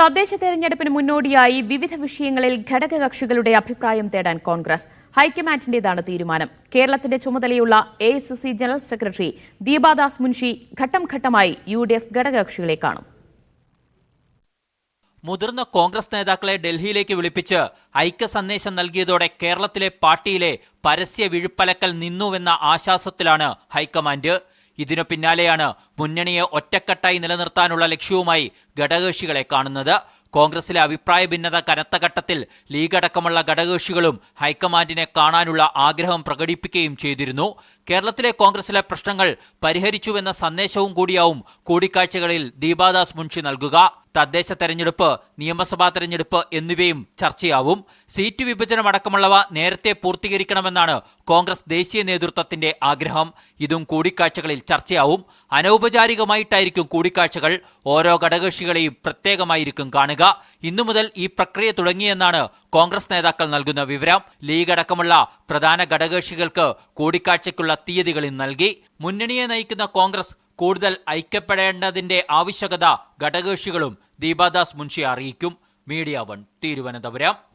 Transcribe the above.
തദ്ദേശ തെരഞ്ഞെടുപ്പിന് മുന്നോടിയായി വിവിധ വിഷയങ്ങളിൽ ഘടകകക്ഷികളുടെ അഭിപ്രായം തേടാൻ കോൺഗ്രസ്. ഹൈക്കമാൻഡിന്റേതാണ് തീരുമാനം. കേരളത്തിന്റെ ചുമതലയുള്ള A general secretary Deepa Das Munshi ഘട്ടം ഘട്ടമായി യു ഡി എഫ് ഘടകകക്ഷികളെ കാണും. മുതിർന്ന കോൺഗ്രസ് നേതാക്കളെ ഡൽഹിയിലേക്ക് വിളിപ്പിച്ച് ഐക്യ സന്ദേശം നൽകിയതോടെ കേരളത്തിലെ പാർട്ടിയിലെ പരസ്യ വിഴുപ്പലക്കൽ നിന്നുവെന്ന ആശ്വാസത്തിലാണ് ഹൈക്കമാൻഡ്. ഇതിനു പിന്നാലെയാണ് മുന്നണിയെ ഒറ്റക്കെട്ടായി നിലനിർത്താനുള്ള ലക്ഷ്യവുമായി ഘടകകക്ഷികളെ കാണുന്നത്. കോൺഗ്രസിലെ അഭിപ്രായ ഭിന്നത കനത്ത ഘട്ടത്തിൽ ലീഗ് അടക്കമുള്ള ഘടകകക്ഷികളും ഹൈക്കമാൻഡിനെ കാണാനുള്ള ആഗ്രഹം പ്രകടിപ്പിക്കുകയും ചെയ്തിരുന്നു. കേരളത്തിലെ കോൺഗ്രസിലെ പ്രശ്നങ്ങൾ പരിഹരിച്ചുവെന്ന സന്ദേശവും കൂടിയാവും കൂടിക്കാഴ്ചകളിൽ ദീപാദാസ് മുൻഷി നൽകുക. തദ്ദേശ തെരഞ്ഞെടുപ്പ് നിയമസഭാ തെരഞ്ഞെടുപ്പ് എന്നിവയും ചർച്ചയാവും. സീറ്റ് വിഭജനം അടക്കമുള്ളവ നേരത്തെ പൂർത്തീകരിക്കണമെന്നാണ് കോൺഗ്രസ് ദേശീയ നേതൃത്വത്തിന്റെ ആഗ്രഹം. ഇതും കൂടിക്കാഴ്ചകളിൽ ചർച്ചയാവും. അനൗപചാരികമായിട്ടായിരിക്കും കൂടിക്കാഴ്ചകൾ. ഓരോ ഘടകകക്ഷികളെയും പ്രത്യേകമായിരിക്കും കാണുക. ഇന്നു മുതൽ ഈ പ്രക്രിയ തുടങ്ങിയെന്നാണ് കോൺഗ്രസ് നേതാക്കൾ നൽകുന്ന വിവരം. ലീഗ് അടക്കമുള്ള പ്രധാന ഘടകകക്ഷികൾക്ക് കൂടിക്കാഴ്ചയ്ക്കുള്ള തീയതികളിൽ നൽകി. മുന്നണിയെ നയിക്കുന്ന കോൺഗ്രസ് കൂടുതൽ ഐക്യപ്പെടേണ്ടതിന്റെ ആവശ്യകത ഘടകകക്ഷികളും ദീപാദാസ് മുൻഷി അറിയിക്കും. Media one Thiruvananthapuram.